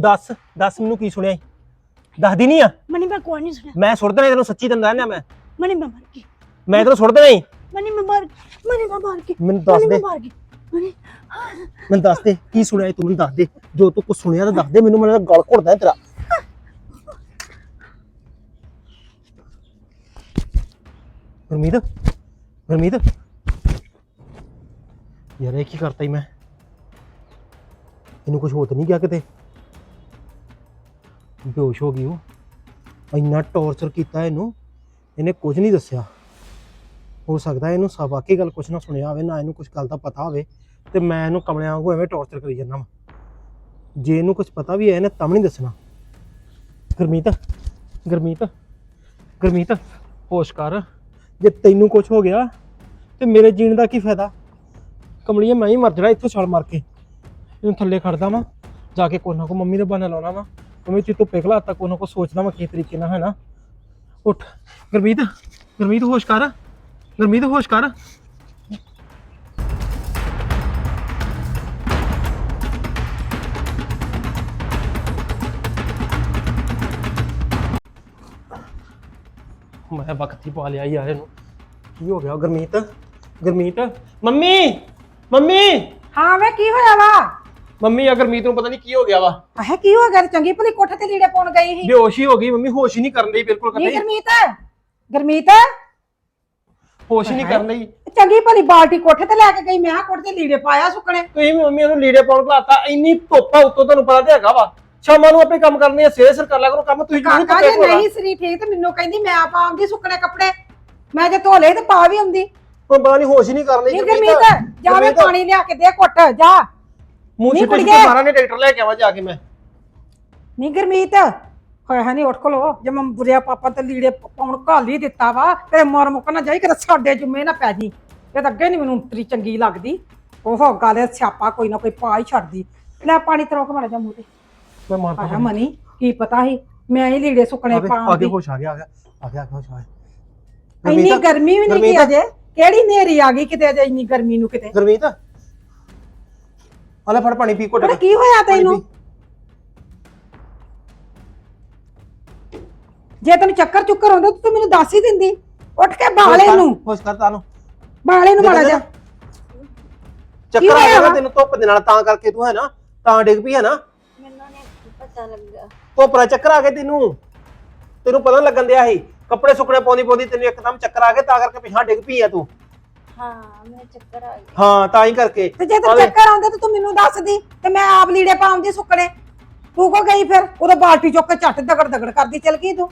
ਦੱਸ ਦੱਸ ਮੈਨੂੰ ਕੀ ਸੁਣਿਆ ਈ? ਦੱਸਦੀ ਨਹੀਂ ਆ? ਮਨੀ ਮੈਂ ਕੋਈ ਨਹੀਂ ਸੁਣਿਆ। ਮੈਂ ਸੁੱਟ ਦੇਣਾ ਤੈਨੂੰ ਸੱਚੀ ਤੈਨੂੰ ਦੱਸਣਾ ਮੈਂ। ਮਨੀ ਮੈਂ ਮਰ ਗਈ। ਮੈਂ ਤੈਨੂੰ ਸੁੱਟ ਦੇਣਾ ਮਨੀ ਮੈਂ ਮਰ ਮਨੀ ਮੈਂ ਮਰ ਗਈ। ਮੈਨੂੰ ਦੱਸ ਮਨੀ ਦੇ। ਮੈਂ ਮਰ ਗਈ। ਮਨੀ ਮੈਨੂੰ ਦੱਸ ਦੇ ਕੀ ਸੁਣਿਆ ਈ ਤੂੰ? ਮੈਨੂੰ ਦੱਸ ਦੇ। ਜੋ ਤੂੰ ਕੁਝ ਸੁਣਿਆ ਤਾਂ ਦੱਸ ਦੇ ਮੈਨੂੰ ਮੈਨੂੰ ਗਲ ਘੁੱਟਦਾ ਈ ਤੇਰਾ। ਗੁਰਮੀਤ ਗੁਰਮੀਤ ਯਾਰ ਇਹ ਕੀ ਕਰਤਾ ਈ ਮੈਂ? ਇਹਨੂੰ ਕੁਝ ਹੋ ਤਾਂ ਨਹੀਂ ਗਿਆ ਕਿਤੇ? ਬੇਹੋਸ਼ ਹੋ ਗਈ ਉਹ। ਇੰਨਾ ਟੌਰਚਰ ਕੀਤਾ ਇਹਨੂੰ, ਇਹਨੇ ਕੁਝ ਨਹੀਂ ਦੱਸਿਆ। ਹੋ ਸਕਦਾ ਇਹਨੂੰ ਸਭ ਵਾਕਈ ਗੱਲ ਕੁਝ ਨਾ ਸੁਣਿਆ ਹੋਵੇ, ਨਾ ਇਹਨੂੰ ਕੁਝ ਗੱਲ ਦਾ ਪਤਾ ਹੋਵੇ ਤੇ ਮੈਂ ਇਹਨੂੰ ਕਮਲਿਆਂ ਵਾਂਗੂ ਐਵੇਂ ਟੌਰਚਰ ਕਰੀ ਜਾਂਦਾ ਵਾਂ। ਜੇ ਇਹਨੂੰ ਕੁਝ ਪਤਾ ਵੀ ਹੈ, ਇਹਨੇ ਤਾਂ ਵੀ ਨਹੀਂ ਦੱਸਣਾ। ਗੁਰਮੀਤ ਗੁਰਮੀਤ ਗੁਰਮੀਤ, ਹੋਸ਼ ਕਰ। ਜੇ ਤੈਨੂੰ ਕੁਝ ਹੋ ਗਿਆ, ਤੇ ਮੇਰੇ ਜੀਣ ਦਾ ਕੀ ਫਾਇਦਾ? ਕਮਲੀਏ, ਮੈਂ ਹੀ ਮਰ ਜਾਣਾ ਇੱਥੋਂ ਛਲ ਮਾਰ ਕੇ। ਇਹਨੂੰ ਥੱਲੇ ਖੜਦਾ ਵਾਂ, ਜਾ ਕੇ ਕੋਈ ਨਾ ਕੋ ਮੰਮੀ ਦਾ ਬਹਾਨਾ ਲਾਉਣਾ ਵਾ। ਮੰਮੀ ਤੂੰ ਧੁੱਪੇ ਘਲਾਤਾ ਕੋਈ ਨਾ ਕੋ ਸੋਚਦਾ ਵਾਂ ਕੀ ਤਰੀਕੇ ਨਾਲ ਹੈ ਨਾ ਉੱਠ। ਗੁਰਮੀਤ ਗੁਰਮੀਤ ਹੋਸ਼ ਕਰ। ਗੁਰਮੀਤ ਹੋਸ਼ ਮੈਂ ਵਕਤ ਹੀ ਪਾ ਲਿਆ ਯਾਰ ਇਹਨੂੰ। ਕੀ ਹੋ ਗਿਆ ਗੁਰਮੀਤ? ਗੁਰਮੀਤ? ਮੰਮੀ! ਮੰਮੀ! ਹਾਂ ਵੇ, ਕੀ ਹੋਇਆ ਵਾ? ਮੰਮੀ ਆ ਗੁਰਮੀਤ ਨੂੰ ਪਤਾ ਨਹੀਂ ਕੀ ਹੋ ਗਿਆ ਵਾ। ਆਹ ਕੀ ਹੋ ਗਿਆ? ਚੰਗੀ ਭਲੀ ਕੋਠੇ ਤੇ ਲੀੜੇ ਪਾਉਣ ਗਈ ਸੀ। ਬੇਹੋਸ਼ ਹੀ ਹੋ ਗਈ ਮੰਮੀ ਹੋਸ਼ ਹੀ ਨਹੀਂ ਕਰਨ ਲਈ ਬਿਲਕੁਲ ਨਹੀਂ ਕਦੇ। ਗਰਮੀਤ? ਗਰਮੀਤ? ਹੋਸ਼ ਹੀ ਨਹੀਂ ਕਰਨ ਲਈ ਚੰਗੀ ਭਲੀ ਬਾਲਟੀ ਕੋਠੇ ਤੇ ਲੈ ਕੇ ਗਈ ਮੈਂ ਕਿਹਾ ਕੋਠੇ ਤੇ ਲੀੜੇ ਪਾਇਆ ਸੁੱਕਣੇ। ਤੁਸੀਂ ਵੀ ਮੰਮੀ ਨੂੰ ਲੀੜੇ ਪਾਉਣ ਘਲਾਤਾ ਇੰਨੀ ਧੁੱਪ ਆ ਉੱਤੋਂ ਤੁਹਾਨੂੰ ਪਤਾ ਤੇ ਹੈਗਾ ਵਾ। ਸ਼ਾਮਾਂ ਨੂੰ ਆਪਣੇ ਕੰਮ ਕਰਨੇ ਆ ਸਵੇਰੇ ਸਿਰ ਕਰ ਲਿਆ ਕਰੋ ਕੰਮ ਤੁਸੀਂ ਜ਼ਰੂਰ ਕਾਕਾ ਜੇ ਘੋਲਾ। ਨਹੀਂ ਸਰੀ ਠੀਕ ਤੇ ਮੈਨੂੰ ਕਹਿੰਦੀ ਮੈਂ ਆਪ ਆਉਂਦੀ ਸੁੱਕਣੇ ਕੱਪੜੇ। ਮੈਂ ਜੇ ਧੋ ਲਏ ਤੇ ਪਾ ਵੀ ਆਉਂਦੀ। ਹੁਣ ਪਤਾ ਨਹੀਂ ਹੋਸ਼ ਹੀ ਨਹੀਂ ਕਰਨ ਲਈ ਨਹੀਂ ਗਰਮੀਤ। ਜਾ ਗੁਰਮੀਤ, ਪਾਣੀ ਲਿਆ ਕੇ ਦੇ ਘੁੱਟ ਜਾ। ਮੂੰਹ ਨਹੀਂ ਛਿੱਟੇ ਕੁੜੀਏ। ਮਾਰਾਂ ਨੇ ਟਰੈਕਟਰ ਲੈ ਕੇ ਆਵਾਂ ਜਾ ਕੇ ਮੈਂ। ਨਹੀਂ ਗਰਮੀਤ ਹੋਇਆ ਹੈ ਨਹੀਂ ਉੱਠ ਖਲੋ। ਜੇ ਮੈਂ ਬੁਰਿਆ ਪਾਪਾ ਤੇ ਲੀੜੇ ਪਾਉਣ ਘਾਲ ਹੀ ਦਿੱਤਾ ਵਾ ਤੇ ਮਰ ਮੁੱਕ ਨਾ ਜਾਈ ਕਿ ਸਾਡੇ ਜੁਮੇ ਨਾ ਪੈ ਜੀ। ਇਹ ਤਾਂ ਅੱਗੇ ਨਹੀਂ ਮੈਨੂੰ ਤਰੀ ਚੰਗੀ ਲੱਗਦੀ। ਉਹ ਗੱਲ ਸਿਆਪਾ ਕੋਈ ਨਾ ਕੋਈ ਪਾ ਹੀ ਛੱਡਦੀ। ਲੈ ਪਾਣੀ ਤਰੋਕ ਮਾੜਾ ਜਾ ਮੂੰਹ ਤੇ। ਮੈਂ ਮਾਰਦਾ ਆਇਆ ਮਨੀ ਕੀ ਪਤਾ ਸੀ? ਮੈਂ ਹੀ ਲੀੜੇ ਸੁੱਕਣੇ ਆਗੇ ਪਾਉਂਦੀ ਹੋਸ਼ ਆ ਗਿਆ ਆ ਗਿਆ ਆ ਗਿਆ ਆ ਗਿਆ ਹੋਸ਼ ਆ ਗਿਆ। ਇੰਨੀ ਗਰਮੀ ਵੀ ਨਹੀਂ ਕੀ ਗੁਰਮੀਤ। ਅਜੇ? ਕਿਹੜੀ ਨੇਰੀ ਆ ਗਈ ਕਿਤੇ ਅਜੇ ਇੰਨੀ ਗਰਮੀ ਨੂੰ ਕਿਤੇ? ਗੁਰਮੀਤ ਆ ਲੈ ਫੜ ਪਾਣੀ ਪੀ ਘੁੱਟ ਕੇ। ਕੀ ਹੋਇਆ ਪਾਣੀ ਤੈਨੂੰ? ਪੀ। ਜੇ ਤੈਨੂੰ ਚੱਕਰ ਚੁੱਕਰ ਆਉਂਦਾ ਤਾਂ ਤੂੰ ਮੈਨੂੰ ਦੱਸ ਹੀ ਦਿੰਦੀ। ਉੱਠ ਕੇ ਹੋਸ਼ ਬਾਲੇ ਕਰ, ਨੂੰ। ਹੋਸ਼ ਕਰ ਤਾਨੂੰ। ਬਾਲੇ ਨੂੰ ਮਾੜਾ ਜਾ ਚੱਕਰ ਆ ਹੋਇਆ ਗਿਆ? ਤੈਨੂੰ ਧੁੱਪ ਦੇ ਨਾਲ ਤਾਂ ਕਰਕੇ ਤੂੰ ਹੈ ਨਾ ਤਾਂ ਡਿੱਗ ਪਈ ਹੈ ਨਾ। ਮੈਨੂੰ ਨਹੀਂ ਪਤਾ ਲੱਗਾ ਧੁੱਪ ਦਾ ਚੱਕਰ ਆ ਗਿਆ ਤੈਨੂੰ। ਤੈਨੂੰ ਪਤਾ ਨੀ ਲੱਗਣ ਦਿਆ ਸੀ। ਕੱਪੜੇ ਸੁੱਕਣੇ ਪਾਉਂਦੀ ਪਾਉਂਦੀ ਤੈਨੂੰ ਇੱਕਦਮ ਚੱਕਰ ਆ ਗਿਆ ਤਾਂ ਕਰਕੇ ਪਿਛਾਂ ਡਿੱਗ ਪਈ ਆ ਤੂੰ। ਹਾਂ ਮੈਂ ਚੱਕਰ ਆ ਗਿਆ ਹਾਂ ਤਾਂ ਹੀ ਕਰਕੇ। ਤੇ ਜੇ ਤੈਨੂੰ ਆਲੇ। ਚੱਕਰ ਆਉਂਦਾ ਤਾਂ ਤੂੰ ਮੈਨੂੰ ਦੱਸਦੀ ਤੇ ਮੈਂ ਆਪ ਲੀੜੇ ਪਾਉਂਦੀ ਸੁੱਕਣੇ। ਤੂੰ ਕੋ ਗਈ ਫਿਰ? ਉਦੋਂ ਬਾਲਟੀ ਚੁੱਕ ਕੇ ਝੱਟ ਦਗੜ ਦਗੜ ਕਰਦੀ ਚਲ ਗਈ ਤੂੰ।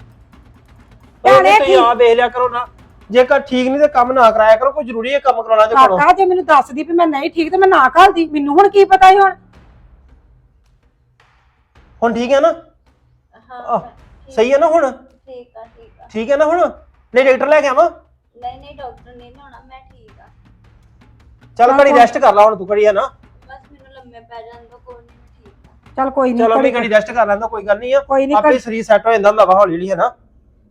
ਭੈਣੇ ਤੁਸੀਂ ਠੀਕ ਆ ਵੇਖ ਲਿਆ ਕਰੋ ਨਾ। ਜੇਕਰ ਠੀਕ ਨਹੀਂ ਤੇ ਕੰਮ ਨਾ ਕਰਾਇਆ ਕਰੋ ਕੋਈ ਜ਼ਰੂਰੀ ਹੈ ਕੰਮ ਕਰਾਉਣਾ ਤੇ ਕਰੋ ਕਾਕਾ ਜੇ ਮੈਨੂੰ ਦੱਸਦੀ ਵੀ ਮੈਂ ਨਹੀਂ ਠੀਕ ਤੇ ਮੈਂ ਨਾ ਘਾਲਦੀ ਮੈਨੂੰ ਹੁਣ ਕੀ ਪਤਾ ਸੀ ਹੁਣ? ਹੁਣ ਠੀਕ ਹੈ ਨਾ? ਹਾਂ ਆਹ, ਸਹੀ ਹੈ ਨਾ ਹੁਣ? ਠੀਕ ਆ ਠੀਕ ਆ। ਠੀਕ ਹੈ ਨਾ ਹੁਣ? ਨਹੀਂ ਡਾਕਟਰ ਲੈ ਕੇ ਆਵਾਂ। ਨਹੀਂ ਨਹੀਂ ਡਾਕਟਰ ਨਹੀਂ ਆ ਚੱਲ ਘੜੀ ਰੈਸਟ ਕਰ ਲਾ ਹੁਣ ਤੂੰ ਘੜੀ ਹੈ ਨਾ। ਬਸ ਮੈਨੂੰ ਲੰਮੇ ਪੈ ਜਾਣ ਦੋ ਕੋਈ ਨਹੀਂ ਮੈਂ ਠੀਕ ਆ। ਚੱਲ ਕੋਈ ਚਲ ਆਪਣੀ ਨਹੀਂ ਘੜੀ ਰੈਸਟ ਕਰ ਲੈਂਦਾ ਕੋਈ ਗੱਲ ਨਹੀਂ ਆ। ਕੋਈ ਨਹੀਂ ਆਪੇ ਸਰੀਰ ਸੈੱਟ ਹੋ ਜਾਂਦਾ ਹੁੰਦਾ ਵਾ ਹੌਲੀ ਹੌਲੀ ਹੈ ਨਾ।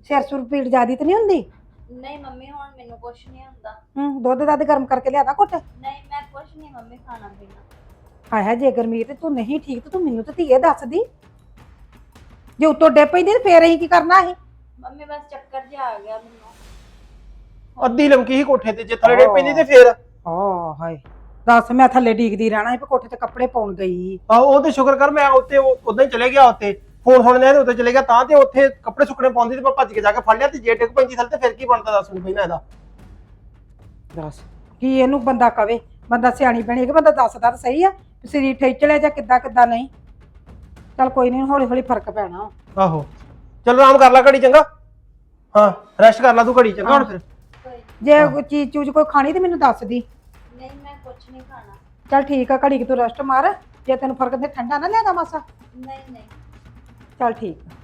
ਸਿਰ ਸੁਰ ਪੀੜ ਜਿਆਦੀ ਤੇ ਨਹੀਂ ਹੁੰਦੀ? ਨਹੀਂ ਮੰਮੀ ਹੁਣ ਮੈਨੂੰ ਕੁਛ ਨਹੀਂ ਹੁੰਦਾ। ਹੂੰ ਦੁੱਧ ਦੱਧ ਗਰਮ ਕਰਕੇ ਲਿਆਦਾ ਘੁੱਟ? ਨਹੀਂ ਮੈਂ ਕੁਛ ਨਹੀਂ ਮੰਮੀ ਖਾਣਾ ਪੀਣਾ। ਹਾਏ ਹਾਏ ਜੇ ਗਰਮੀਤ ਤੂੰ ਨਹੀਂ ਠੀਕ ਤੇ ਤੂੰ ਮੈਨੂੰ ਤਾਂ ਧੀਏ ਦੱਸਦੀ। ਜੇ ਉੱਤੋਂ ਡੇ ਪੈਂਦੀ ਤੇ ਫੇਰ ਅਸੀਂ ਕੀ ਕਰਨਾ ਸੀ ਮੰਮੀ ਬਸ ਚੱਕਰ ਜਿਹਾ ਆ ਗਿਆ ਮੈਨੂੰ। ਅੱਧੀ ਲਮਕੀ ਹੀ ਕੋਠੇ ਤੇ ਜੇ ਥੱਲੇ ਡਿੱਗ ਪੈਂਦੀ ਤੇ ਫੇਰ? ਹਾਂ ਹਾਏ। ਦੱਸ ਮੈਂ ਥੱਲੇ ਡੀਕਦੀ ਰਹਿਣਾ ਸੀ ਵੀ ਕੋਠੇ ਤੇ ਕੱਪੜੇ ਪਾਉਣ ਗਈ। ਆ ਉਹ ਤੇ ਸ਼ੁਕਰ ਕਰ ਮੈਂ ਉੱਤੇ ਉਦਾਂ ਹੀ ਚਲੇ ਗਿਆ ਉੱਤੇ ਫੋਨ ਸੁਣਨੇ ਤੇ ਉੱਤੇ ਚਲੇ ਗਿਆ ਤਾਂ ਤੇ ਉੱਥੇ ਕੱਪੜੇ ਸੁੱਕਣੇ ਪਾਉਂਦੀ ਤੇ ਮੈਂ ਭੱਜ ਕੇ ਜਾ ਕੇ ਫੜ ਲਿਆ ਤੇ ਜੇ ਡਿੱਗ ਪੈਂਦੀ ਥੱਲੇ ਤੇ ਫਿਰ ਕੀ ਬਣਦਾ ਦੱਸ ਮੈਨੂੰ ਪਹਿਲਾਂ ਇਹਦਾ। ਦੱਸ ਕੀ ਇਹਨੂੰ ਬੰਦਾ ਕਵੇ? ਬੰਦਾ ਸਿਆਣੀ ਬਣੀ ਕਿ ਬੰਦਾ ਦੱਸਦਾ ਤਾਂ ਸਹੀ ਆ ਵੀ ਸਰੀਰ ਠੇਚਲਿਆ ਜਾਂ ਕਿੱਦਾਂ ਕਿੱਦਾਂ ਨਹੀਂ? ਚੱਲ ਕੋਈ ਨਹੀਂ ਹੌਲੀ ਹੌਲੀ ਫ਼ਰਕ ਪੈਣਾ। ਆਹੋ। ਚਲ ਆਰਾਮ ਕਰ ਲੈ ਘੜੀ ਚੰਗਾ। ਹਾਂ ਰੈਸਟ ਕਰ ਲੈ ਤੂੰ ਘੜੀ ਚੰਗਾ ਹੁਣ ਫਿਰ। ਜੇ ਕੋਈ ਚੀਜ਼ ਚੂਜ਼ ਕੋਈ ਖਾਣੀ ਤੇ ਮੈਨੂੰ ਦੱਸਦੀ ਨਹੀਂ ਮੈਂ ਕੁਛ ਨਹੀਂ ਖਾਣਾ। ਚੱਲ ਠੀਕ ਆ ਘੜੀ ਕਿ ਤੂੰ ਰੈਸਟ ਮਾਰ ਜੇ ਤੈਨੂੰ ਫ਼ਰਕ ਤੇ ਠੰਡਾ ਨਾ ਲਿਆਦਾ ਮਾਸਾ ਨਹੀਂ ਨਹੀਂ। ਚੱਲ ਠੀਕ ਆ।